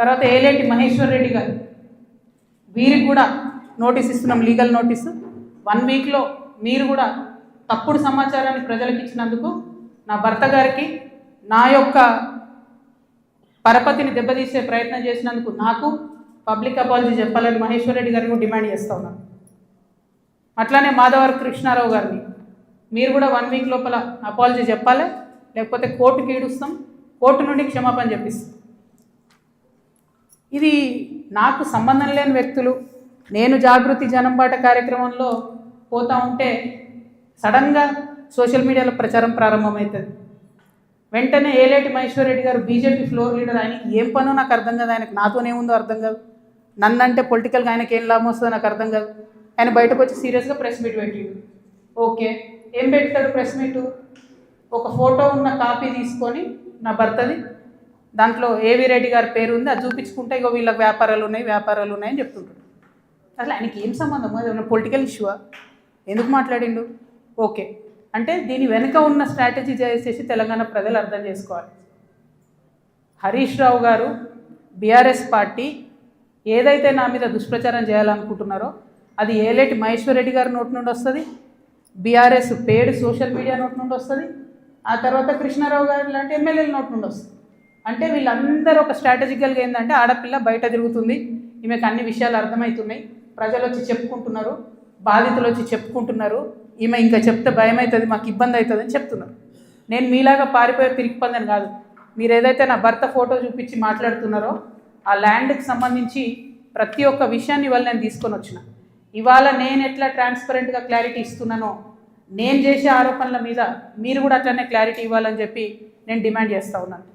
తర్వాత ఏలేటి మహేశ్వర్ రెడ్డి గారు. వీరికి కూడా నోటీస్ ఇస్తున్నాం లీగల్ నోటీసు. వన్ వీక్లో మీరు కూడా తప్పుడు సమాచారాన్ని ప్రజలకు ఇచ్చినందుకు నా భర్త గారికి నా యొక్క పరపతిని దెబ్బతీసే ప్రయత్నం చేసినందుకు నాకు పబ్లిక్ అపాలజీ చెప్పాలని మహేశ్వర్ రెడ్డి గారిని డిమాండ్ చేస్తా ఉన్నాను. అట్లానే మాధవర్ కృష్ణారావు గారిని. మీరు కూడా వన్ వీక్ లోపల అపాలజీ చెప్పాలి లేకపోతే కోర్టుకి ఈడుస్తాం కోర్టు నుండి క్షమాపణ చెప్పిస్తాం. ఇది నాకు సంబంధం లేని వ్యక్తులు. నేను జాగృతి జనంబాట కార్యక్రమంలో పోతా ఉంటే సడన్గా సోషల్ మీడియాలో ప్రచారం ప్రారంభమవుతుంది. వెంటనే ఏలేటి మహేశ్వర్ రెడ్డి గారు బీజేపీ ఫ్లోర్ లీడర్ ఆయనకి ఏం పనో నాకు అర్థం కాదు. ఆయనకు నాతోనేముందో అర్థం కాదు. నన్నంటే పొలిటికల్గా ఆయనకి ఏం లాభం వస్తుందో నాకు అర్థం కాదు. ఆయన బయటకు వచ్చి సీరియస్గా ప్రెస్ మీట్ పెట్టిండు. ఓకే. ఏం పెడతాడు ప్రెస్ మీటు? ఒక ఫోటో ఉన్న కాపీ తీసుకొని నా భర్తది దాంట్లో ఏవి రెడ్డి గారి పేరు ఉంది అది చూపించుకుంటే ఇగో వీళ్ళకి వ్యాపారాలు ఉన్నాయి వ్యాపారాలు ఉన్నాయని చెప్తుంటాడు. అసలు ఆయనకి ఏం సంబంధం? అది ఏమైనా పొలిటికల్ ఇష్యూవా ఎందుకు మాట్లాడిండు? ఓకే. అంటే దీని వెనుక ఉన్న స్ట్రాటజీ చేసేసి తెలంగాణ ప్రజలు అర్థం చేసుకోవాలి. హరీష్ రావు గారు బీఆర్ఎస్ పార్టీ ఏదైతే నా మీద దుష్ప్రచారం చేయాలనుకుంటున్నారో అది ఏలేటి మహేశ్వర్ రెడ్డి గారి నోటి నుండి వస్తుంది బీఆర్ఎస్ పేడ్ సోషల్ మీడియా నోటి నుండి వస్తుంది ఆ తర్వాత కృష్ణారావు గారు లాంటి ఎమ్మెల్యేల నోటి నుండి వస్తుంది. అంటే వీళ్ళందరూ ఒక స్ట్రాటజికల్గా ఏంటంటే ఆడపిల్ల బయట తిరుగుతుంది. ఈమెకు అన్ని విషయాలు అర్థమవుతున్నాయి ప్రజలు వచ్చి చెప్పుకుంటున్నారు. బాధితులు వచ్చి చెప్పుకుంటున్నారు. ఈమె ఇంకా చెప్తే భయం అవుతుంది మాకు ఇబ్బంది అవుతుంది అని చెప్తున్నారు. నేను మీలాగా పారిపోయే పిరికిపందని కాదు. మీరు ఏదైతే నా భర్త ఫోటో చూపించి మాట్లాడుతున్నారో ఆ ల్యాండ్కి సంబంధించి ప్రతి ఒక్క విషయాన్ని ఇవాళ నేను తీసుకొని వచ్చిన. ఇవాళ నేను ఎట్లా ట్రాన్స్పరెంట్గా క్లారిటీ ఇస్తున్నానో నేను చేసే ఆరోపణల మీద మీరు కూడా అట్లనే క్లారిటీ ఇవ్వాలని చెప్పి నేను డిమాండ్ చేస్తూ ఉన్నాను.